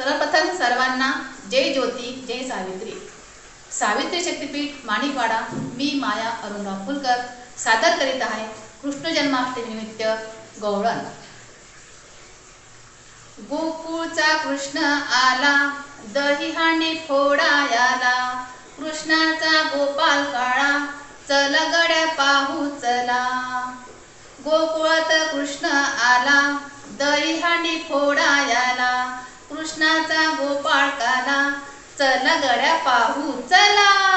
सर्वप्रथम सर्वांना जय ज्योती जय सावित्री. सावित्री शक्तीपीठ माणिकवाडा मी माया अरुणराव फुलकर सादर करीत आहे कृष्ण जन्माष्टमीनिमित्त गौळण. गोकुळचा कृष्ण आला दहिहाने फोडायाला कृष्णाचा गोपाल काळा चल गड्या पाहू चला. गोकुळात कृष्ण आला दहिहाने हांडी फोडायाला कृष्णाचा गोपाळ काना. चल गड्या पाहू चला.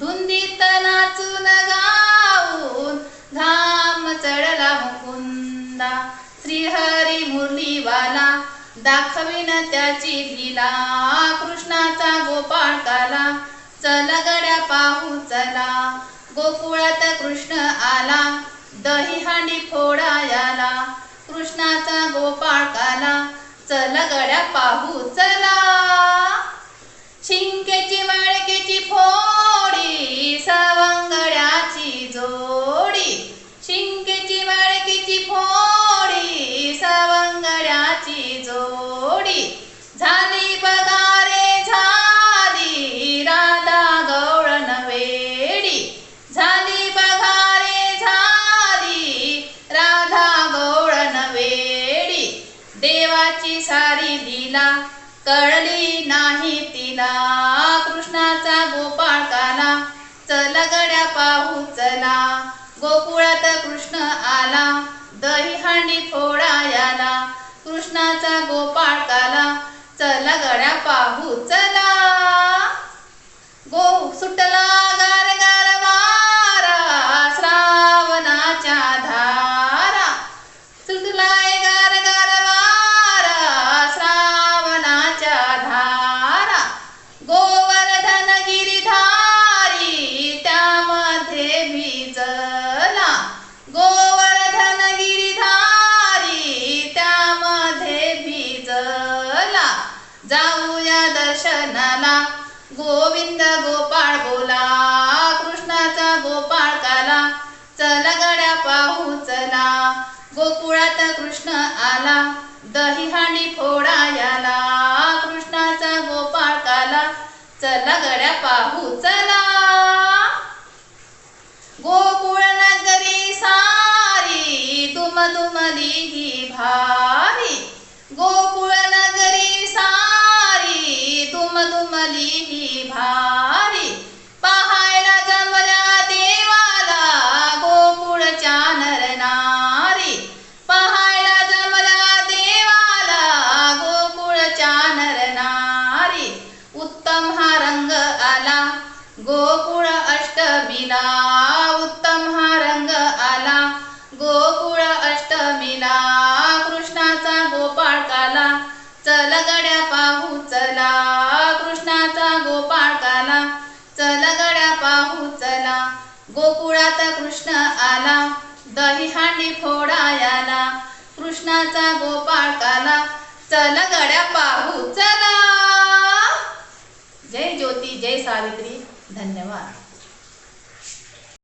धुंदीत नाचून गाऊन धाम चढला मुकुंदा. श्रीहरी मुरलीवाला दाखविन त्याची लीला. कृष्णाचा गोपाळ काला चल गड्या पाहू चला. गोकुळात कृष्ण आला दही हांडी फोडायाला. कृष्णाचा गोपाळ काला चल गड्या पाहू चला. शिंकेची माळकेची फोड देवाची सारी लीला कळली नाही तिला. कृष्णाचा गोपाळ काला चल गड्या पाहू चला. गोकुळात कृष्ण आला दही हांडी फोडायाला. कृष्णाचा गोपाळ जाऊया दर्शनाला. गोविंद गोपाळ बोला कृष्णाचा गोपाळ काला. चला गड्या पाहू चला. गोकुळात कृष्ण आला. दही हांडी फोडायाला कृष्णाचा गोपाळ काला. चला गड्या पाहू चला. गोकुळ नगरी सारी तुम तुमली ही भारी. गोकुळ गोकुळात कृष्ण आला. दही हांडी फोडायाला. कृष्णाचा गोपाळ काला. चल गड्या पाहू चला. जय ज्योती जय सावित्री. धन्यवाद.